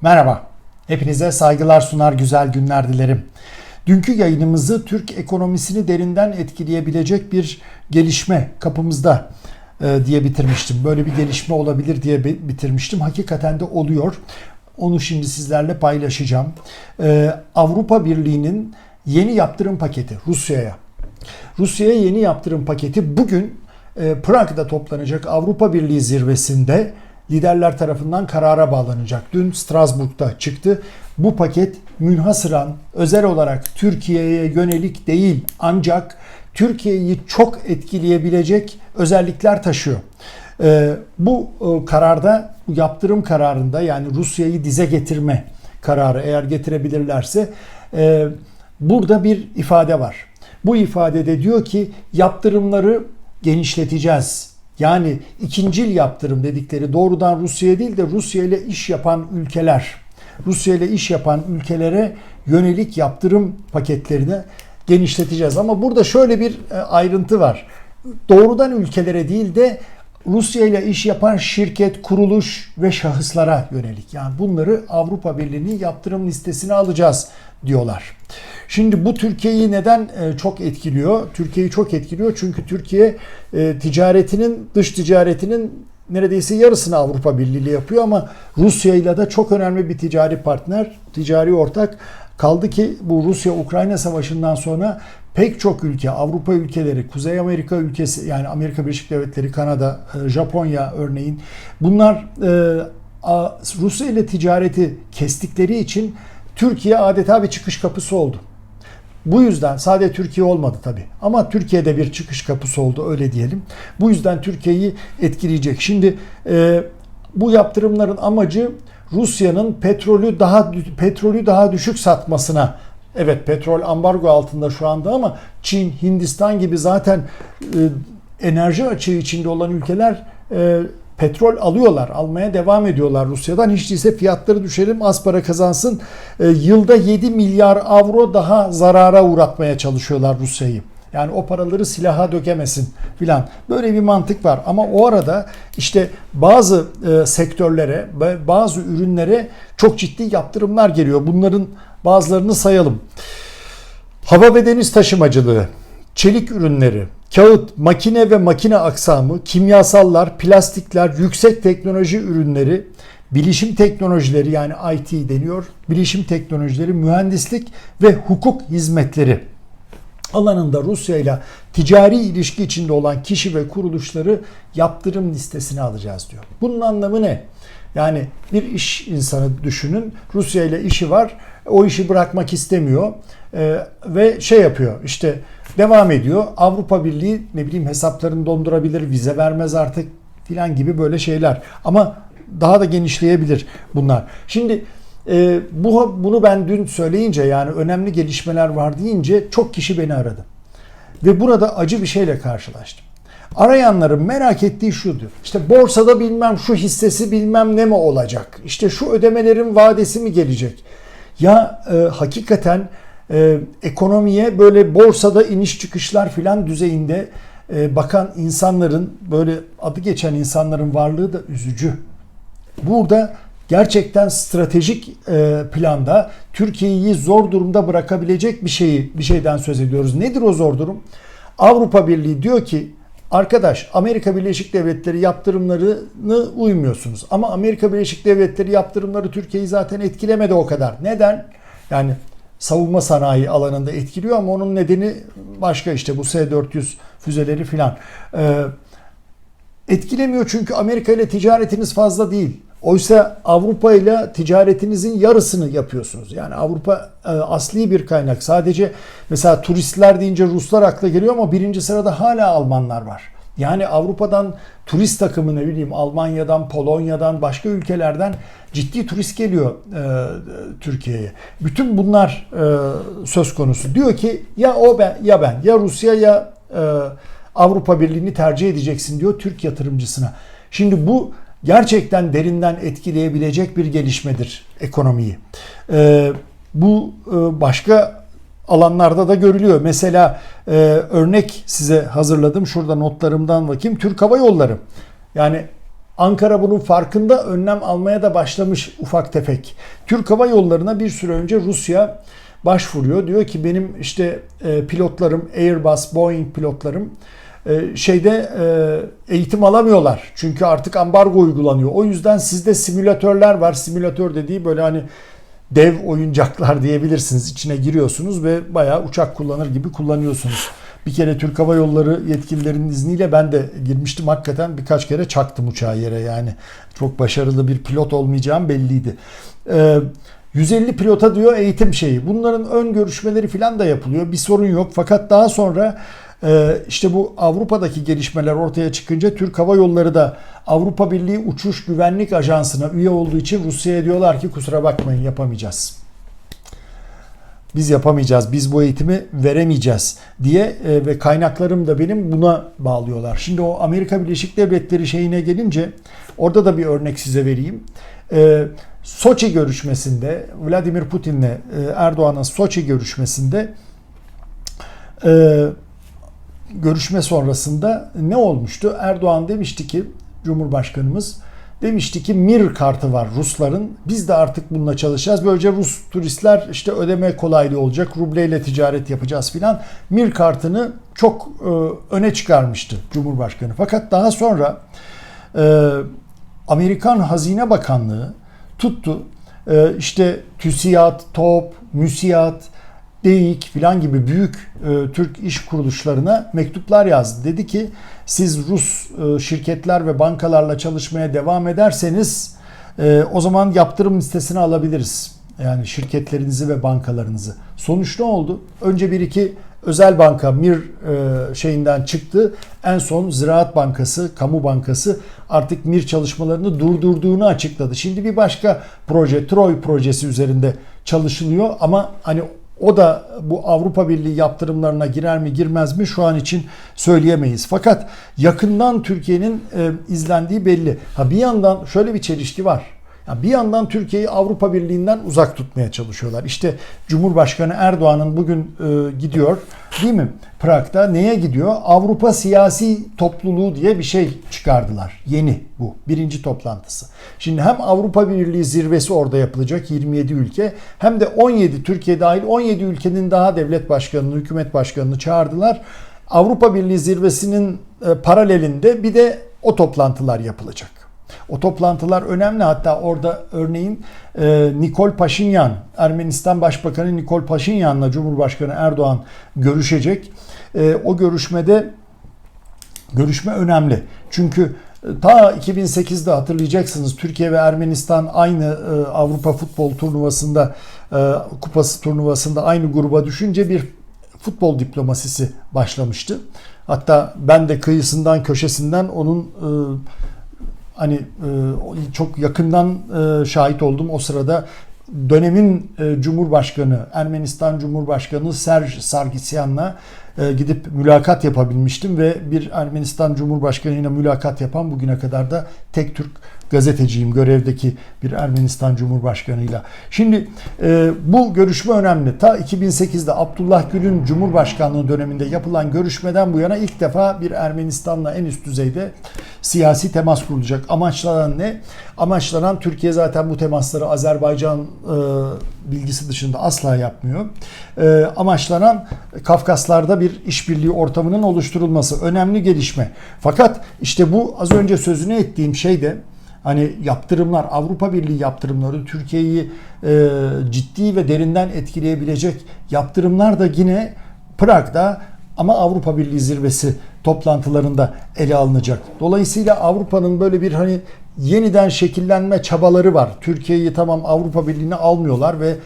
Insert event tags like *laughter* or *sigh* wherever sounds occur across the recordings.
Merhaba. Hepinize saygılar sunar güzel günler dilerim. Dünkü yayınımızı Türk ekonomisini derinden etkileyebilecek bir gelişme kapımızda e, diye bitirmiştim. Böyle bir gelişme olabilir diye bi- bitirmiştim. Hakikaten de oluyor. Onu şimdi sizlerle paylaşacağım. E, Avrupa Birliği'nin yeni yaptırım paketi Rusya'ya. Rusya'ya yeni yaptırım paketi bugün e, Prag'da toplanacak Avrupa Birliği zirvesinde liderler tarafından karara bağlanacak. Dün Strasbourg'da çıktı. Bu paket münhasıran özel olarak Türkiye'ye yönelik değil ancak Türkiye'yi çok etkileyebilecek özellikler taşıyor. E, bu e, kararda, bu yaptırım kararında yani Rusya'yı dize getirme kararı eğer getirebilirlerse e, burada bir ifade var. Bu ifadede diyor ki yaptırımları genişleteceğiz. Yani ikincil yaptırım dedikleri doğrudan Rusya'ya değil de Rusya ile iş yapan ülkeler, Rusya ile iş yapan ülkelere yönelik yaptırım paketlerini genişleteceğiz. Ama burada şöyle bir e, ayrıntı var. Doğrudan ülkelere değil de Rusya ile iş yapan şirket, kuruluş ve şahıslara yönelik. Yani bunları Avrupa Birliği'nin yaptırım listesine alacağız diyorlar. Şimdi bu Türkiye'yi neden e, çok etkiliyor? Türkiye'yi çok etkiliyor çünkü Türkiye e, ticaretinin, dış ticaretinin neredeyse yarısını Avrupa Birliği ile yapıyor ama Rusya ile de çok önemli bir ticari partner, ticari ortak. Kaldı ki bu Rusya-Ukrayna savaşından sonra pek çok ülke, Avrupa ülkeleri, Kuzey Amerika ülkesi yani Amerika Birleşik Devletleri, Kanada, e, Japonya örneğin bunlar e, Rusya ile ticareti kestikleri için Türkiye adeta bir çıkış kapısı oldu. Bu yüzden sadece Türkiye olmadı tabi ama Türkiye'de bir çıkış kapısı oldu öyle diyelim. Bu yüzden Türkiye'yi etkileyecek. Şimdi e, bu yaptırımların amacı Rusya'nın petrolü daha petrolü daha düşük satmasına. Evet petrol ambargo altında şu anda ama Çin, Hindistan gibi zaten e, enerji açığı içinde olan ülkeler e, petrol alıyorlar. Almaya devam ediyorlar Rusya'dan. Hiç değilse fiyatları düşelim az para kazansın. E, yılda 7 milyar avro daha zarara uğratmaya çalışıyorlar Rusya'yı. Yani o paraları silaha dökemesin filan. Böyle bir mantık var. Ama o arada işte bazı e, sektörlere ve bazı ürünlere çok ciddi yaptırımlar geliyor. Bunların bazılarını sayalım. Hava ve deniz taşımacılığı, çelik ürünleri, kağıt, makine ve makine aksamı, kimyasallar, plastikler, yüksek teknoloji ürünleri, bilişim teknolojileri yani IT deniyor, bilişim teknolojileri, mühendislik ve hukuk hizmetleri alanında Rusya ile ticari ilişki içinde olan kişi ve kuruluşları yaptırım listesine alacağız diyor. Bunun anlamı ne? Yani bir iş insanı düşünün. Rusya ile işi var. O işi bırakmak istemiyor. Ee, ve şey yapıyor. işte devam ediyor. Avrupa Birliği ne bileyim hesaplarını dondurabilir, vize vermez artık filan gibi böyle şeyler. Ama daha da genişleyebilir bunlar. Şimdi e, bu bunu ben dün söyleyince yani önemli gelişmeler var deyince çok kişi beni aradı. Ve burada acı bir şeyle karşılaştım. Arayanların merak ettiği şudur. İşte borsada bilmem şu hissesi bilmem ne mi olacak? İşte şu ödemelerin vadesi mi gelecek? Ya e, hakikaten e, ekonomiye böyle borsada iniş çıkışlar filan düzeyinde e, bakan insanların böyle adı geçen insanların varlığı da üzücü. Burada gerçekten stratejik e, planda Türkiye'yi zor durumda bırakabilecek bir şeyi bir şeyden söz ediyoruz. Nedir o zor durum? Avrupa Birliği diyor ki arkadaş Amerika Birleşik Devletleri yaptırımlarını uymuyorsunuz. Ama Amerika Birleşik Devletleri yaptırımları Türkiye'yi zaten etkilemedi o kadar. Neden? Yani savunma sanayi alanında etkiliyor ama onun nedeni başka işte bu S-400 füzeleri filan. Ee, etkilemiyor çünkü Amerika ile ticaretiniz fazla değil. Oysa Avrupa ile ticaretinizin yarısını yapıyorsunuz. Yani Avrupa e, asli bir kaynak. Sadece mesela turistler deyince Ruslar akla geliyor ama birinci sırada hala Almanlar var. Yani Avrupa'dan turist takımı ne bileyim Almanya'dan, Polonya'dan, başka ülkelerden ciddi turist geliyor e, Türkiye'ye. Bütün bunlar e, söz konusu. Diyor ki ya o ben ya ben ya Rusya ya e, Avrupa Birliği'ni tercih edeceksin diyor Türk yatırımcısına. Şimdi bu gerçekten derinden etkileyebilecek bir gelişmedir ekonomiyi. Ee, bu e, başka alanlarda da görülüyor. Mesela e, örnek size hazırladım. Şurada notlarımdan bakayım. Türk Hava Yolları. Yani Ankara bunun farkında önlem almaya da başlamış ufak tefek. Türk Hava Yolları'na bir süre önce Rusya başvuruyor. Diyor ki benim işte e, pilotlarım Airbus, Boeing pilotlarım e, şeyde e, eğitim alamıyorlar. Çünkü artık ambargo uygulanıyor. O yüzden sizde simülatörler var. Simülatör dediği böyle hani dev oyuncaklar *laughs* diyebilirsiniz. İçine giriyorsunuz ve bayağı uçak kullanır gibi kullanıyorsunuz. Bir kere Türk Hava Yolları yetkililerinin izniyle ben de girmiştim. Hakikaten birkaç kere çaktım uçağı yere yani. Çok başarılı bir pilot olmayacağım belliydi. Ee, 150 pilota diyor eğitim şeyi. Bunların ön görüşmeleri falan da yapılıyor. Bir sorun yok. Fakat daha sonra e, işte bu Avrupa'daki gelişmeler ortaya çıkınca Türk Hava Yolları da Avrupa Birliği Uçuş Güvenlik Ajansı'na üye olduğu için Rusya'ya diyorlar ki kusura bakmayın yapamayacağız biz yapamayacağız, biz bu eğitimi veremeyeceğiz diye e, ve kaynaklarım da benim buna bağlıyorlar. Şimdi o Amerika Birleşik Devletleri şeyine gelince orada da bir örnek size vereyim. E, Soçi görüşmesinde Vladimir Putin'le e, Erdoğan'ın Soçi görüşmesinde görüşme sonrasında ne olmuştu? Erdoğan demişti ki Cumhurbaşkanımız Demişti ki Mir kartı var Rusların. Biz de artık bununla çalışacağız. Böylece Rus turistler işte ödeme kolaylığı olacak. Rubleyle ticaret yapacağız filan. Mir kartını çok e, öne çıkarmıştı Cumhurbaşkanı. Fakat daha sonra e, Amerikan Hazine Bakanlığı tuttu. E, işte TÜSİAD, TOP, MÜSİAD, DEİK filan gibi büyük e, Türk iş kuruluşlarına mektuplar yazdı. Dedi ki siz Rus e, şirketler ve bankalarla çalışmaya devam ederseniz e, o zaman yaptırım listesine alabiliriz. Yani şirketlerinizi ve bankalarınızı. Sonuç ne oldu? Önce bir iki özel banka Mir e, şeyinden çıktı. En son Ziraat Bankası, Kamu Bankası artık Mir çalışmalarını durdurduğunu açıkladı. Şimdi bir başka proje, Troy projesi üzerinde çalışılıyor ama hani o da bu Avrupa Birliği yaptırımlarına girer mi girmez mi şu an için söyleyemeyiz. Fakat yakından Türkiye'nin e, izlendiği belli. Ha bir yandan şöyle bir çelişki var. Yani bir yandan Türkiye'yi Avrupa Birliği'nden uzak tutmaya çalışıyorlar. İşte Cumhurbaşkanı Erdoğan'ın bugün e, gidiyor değil mi? Prag'da neye gidiyor? Avrupa Siyasi Topluluğu diye bir şey çıkardılar. Yeni bu. Birinci toplantısı. Şimdi hem Avrupa Birliği zirvesi orada yapılacak 27 ülke hem de 17 Türkiye dahil 17 ülkenin daha devlet başkanını, hükümet başkanını çağırdılar. Avrupa Birliği zirvesinin e, paralelinde bir de o toplantılar yapılacak. O toplantılar önemli. Hatta orada örneğin e, Nikol Paşinyan, Ermenistan Başbakanı Nikol Paşinyan'la Cumhurbaşkanı Erdoğan görüşecek. E, o görüşmede görüşme önemli. Çünkü e, ta 2008'de hatırlayacaksınız Türkiye ve Ermenistan aynı Avrupa futbol turnuvasında kupası turnuvasında aynı gruba düşünce bir futbol diplomasisi başlamıştı. Hatta ben de kıyısından köşesinden onun hani e, çok yakından e, şahit oldum o sırada dönemin e, Cumhurbaşkanı Ermenistan Cumhurbaşkanı Serj Sargisyan'la gidip mülakat yapabilmiştim ve bir Ermenistan Cumhurbaşkanı ile mülakat yapan bugüne kadar da tek Türk gazeteciyim görevdeki bir Ermenistan Cumhurbaşkanıyla. Şimdi e, bu görüşme önemli. Ta 2008'de Abdullah Gül'ün Cumhurbaşkanlığı döneminde yapılan görüşmeden bu yana ilk defa bir Ermenistan'la en üst düzeyde siyasi temas kurulacak. Amaçlanan ne? Amaçlanan Türkiye zaten bu temasları Azerbaycan e, bilgisi dışında asla yapmıyor. E, amaçlanan Kafkaslar'da bir işbirliği ortamının oluşturulması. Önemli gelişme. Fakat işte bu az önce sözünü ettiğim şey de hani yaptırımlar Avrupa Birliği yaptırımları Türkiye'yi e, ciddi ve derinden etkileyebilecek yaptırımlar da yine Prag'da ama Avrupa Birliği zirvesi toplantılarında ele alınacak. Dolayısıyla Avrupa'nın böyle bir hani yeniden şekillenme çabaları var. Türkiye'yi tamam Avrupa Birliği'ne almıyorlar ve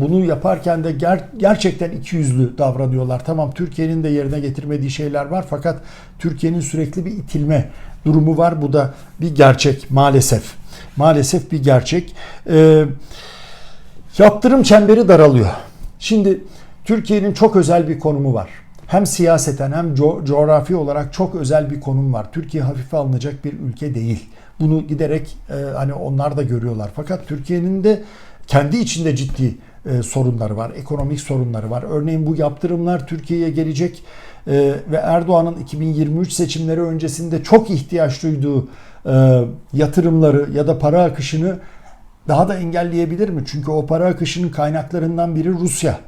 bunu yaparken de ger gerçekten ikiyüzlü davranıyorlar. Tamam Türkiye'nin de yerine getirmediği şeyler var fakat Türkiye'nin sürekli bir itilme durumu var. Bu da bir gerçek maalesef. Maalesef bir gerçek. E, yaptırım çemberi daralıyor. Şimdi Türkiye'nin çok özel bir konumu var. Hem siyaseten hem co coğrafi olarak çok özel bir konum var. Türkiye hafife alınacak bir ülke değil. Bunu giderek e, hani onlar da görüyorlar. Fakat Türkiye'nin de kendi içinde ciddi e, sorunları var. Ekonomik sorunları var. Örneğin bu yaptırımlar Türkiye'ye gelecek e, ve Erdoğan'ın 2023 seçimleri öncesinde çok ihtiyaç duyduğu e, yatırımları ya da para akışını daha da engelleyebilir mi? Çünkü o para akışının kaynaklarından biri Rusya.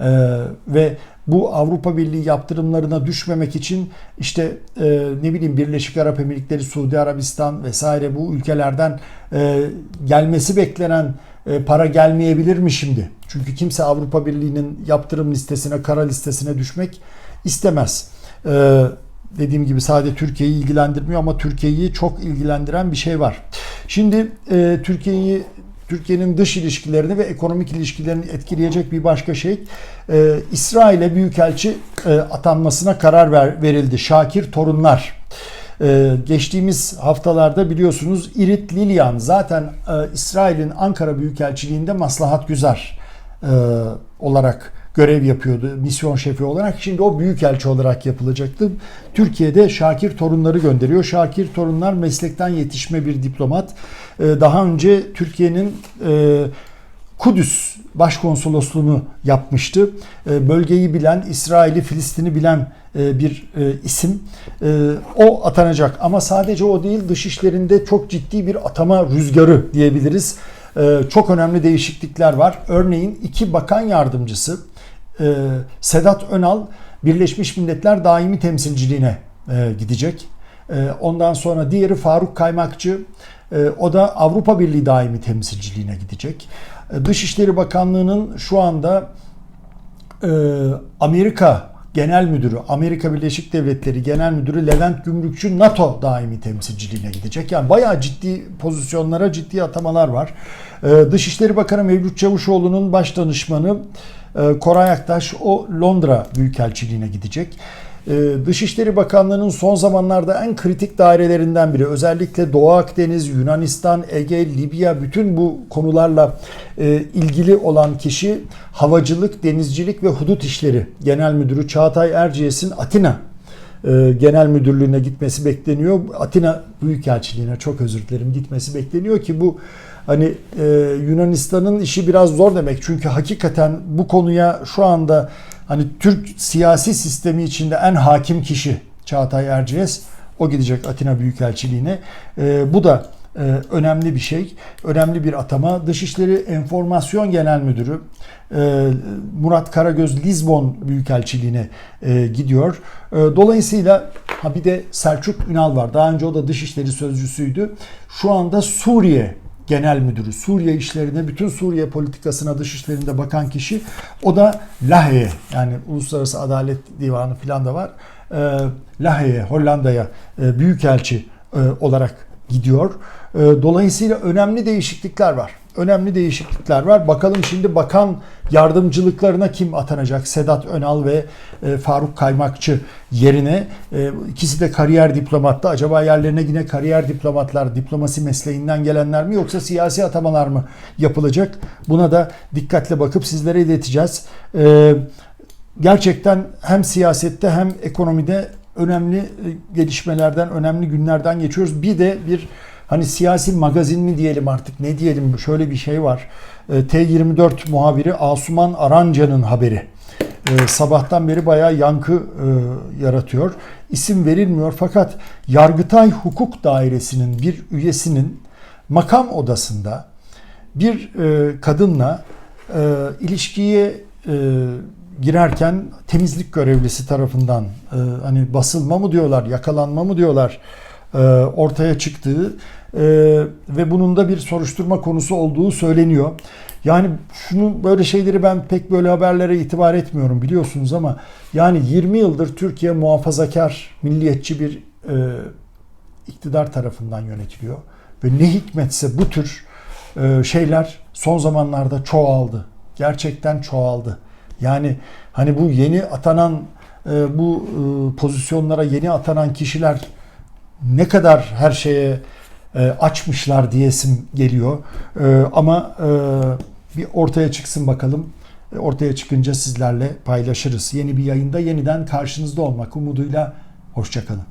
Ee, ve bu Avrupa Birliği yaptırımlarına düşmemek için işte e, ne bileyim Birleşik Arap Emirlikleri, Suudi Arabistan vesaire bu ülkelerden e, gelmesi beklenen para gelmeyebilir mi şimdi? Çünkü kimse Avrupa Birliği'nin yaptırım listesine, kara listesine düşmek istemez. E, dediğim gibi sadece Türkiye'yi ilgilendirmiyor ama Türkiye'yi çok ilgilendiren bir şey var. Şimdi e, Türkiye'yi Türkiye'nin dış ilişkilerini ve ekonomik ilişkilerini etkileyecek bir başka şey e, İsrail'e büyükelçi e, atanmasına karar ver, verildi. Şakir Torunlar. E, geçtiğimiz haftalarda biliyorsunuz İrit Lilyan zaten e, İsrail'in Ankara Büyükelçiliğinde maslahat güzar e, olarak görev yapıyordu misyon şefi olarak. Şimdi o büyükelçi olarak yapılacaktı. Türkiye'de Şakir Torunları gönderiyor. Şakir Torunlar meslekten yetişme bir diplomat. Ee, Daha önce Türkiye'nin e, Kudüs başkonsolosluğunu yapmıştı. Ee, Bölgeyi bilen, İsrail'i, Filistin'i bilen e, bir e, isim. E, O atanacak ama sadece o değil dışişlerinde çok ciddi bir atama rüzgarı diyebiliriz. E, Çok önemli değişiklikler var. Örneğin iki bakan yardımcısı e, Sedat Önal Birleşmiş Milletler Daimi Temsilciliğine e, gidecek. E, Ondan sonra diğeri Faruk Kaymakçı e, o da Avrupa Birliği Daimi Temsilciliğine gidecek. Dışişleri Bakanlığı'nın şu anda e, Amerika Genel Müdürü, Amerika Birleşik Devletleri Genel Müdürü Levent Gümrükçü NATO daimi temsilciliğine gidecek. Yani bayağı ciddi pozisyonlara ciddi atamalar var. Ee, Dışişleri Bakanı Mevlüt Çavuşoğlu'nun baş danışmanı e, Koray Aktaş o Londra Büyükelçiliğine gidecek. Ee, Dışişleri Bakanlığı'nın son zamanlarda en kritik dairelerinden biri. Özellikle Doğu Akdeniz, Yunanistan, Ege, Libya bütün bu konularla e, ilgili olan kişi Havacılık, Denizcilik ve Hudut İşleri Genel Müdürü Çağatay Erciyes'in Atina e, Genel Müdürlüğü'ne gitmesi bekleniyor. Atina Büyükelçiliğine çok özür dilerim gitmesi bekleniyor ki bu hani e, Yunanistan'ın işi biraz zor demek. Çünkü hakikaten bu konuya şu anda hani Türk siyasi sistemi içinde en hakim kişi Çağatay Erciyes. O gidecek Atina Büyükelçiliğine. E, bu da e, önemli bir şey. Önemli bir atama. Dışişleri Enformasyon Genel Müdürü e, Murat Karagöz Lizbon Büyükelçiliğine e, gidiyor. E, dolayısıyla ha bir de Selçuk Ünal var. Daha önce o da Dışişleri Sözcüsüydü. Şu anda Suriye Genel Müdürü. Suriye işlerine, bütün Suriye politikasına dışişlerinde bakan kişi. O da Lahey'e yani Uluslararası Adalet Divanı falan da var. E, Lahey'e, Hollanda'ya e, büyükelçi e, olarak gidiyor. E, Dolayısıyla önemli değişiklikler var. Önemli değişiklikler var. Bakalım şimdi bakan yardımcılıklarına kim atanacak? Sedat Önal ve e, Faruk Kaymakçı yerine. E, ikisi de kariyer diplomatta. Acaba yerlerine yine kariyer diplomatlar, diplomasi mesleğinden gelenler mi yoksa siyasi atamalar mı yapılacak? Buna da dikkatle bakıp sizlere ileteceğiz. E, gerçekten hem siyasette hem ekonomide önemli gelişmelerden, önemli günlerden geçiyoruz. Bir de bir hani siyasi magazin mi diyelim artık ne diyelim şöyle bir şey var. E, T24 muhabiri Asuman Aranca'nın haberi. E, Sabahtan beri bayağı yankı e, yaratıyor. İsim verilmiyor fakat Yargıtay Hukuk Dairesi'nin bir üyesinin makam odasında bir e, kadınla e, ilişkiye girerken temizlik görevlisi tarafından hani basılma mı diyorlar, yakalanma mı diyorlar ortaya çıktığı e, ve bunun da bir soruşturma konusu olduğu söyleniyor. Yani şunu böyle şeyleri ben pek böyle haberlere itibar etmiyorum biliyorsunuz ama yani 20 yıldır Türkiye muhafazakar, milliyetçi bir e, iktidar tarafından yönetiliyor ve ne hikmetse bu tür e, şeyler son zamanlarda çoğaldı. Gerçekten çoğaldı. Yani hani bu yeni atanan e, bu e, pozisyonlara yeni atanan kişiler ne kadar her şeye e, açmışlar diyesim geliyor. E, ama e, bir ortaya çıksın bakalım. E, Ortaya çıkınca sizlerle paylaşırız. Yeni bir yayında yeniden karşınızda olmak umuduyla hoşçakalın.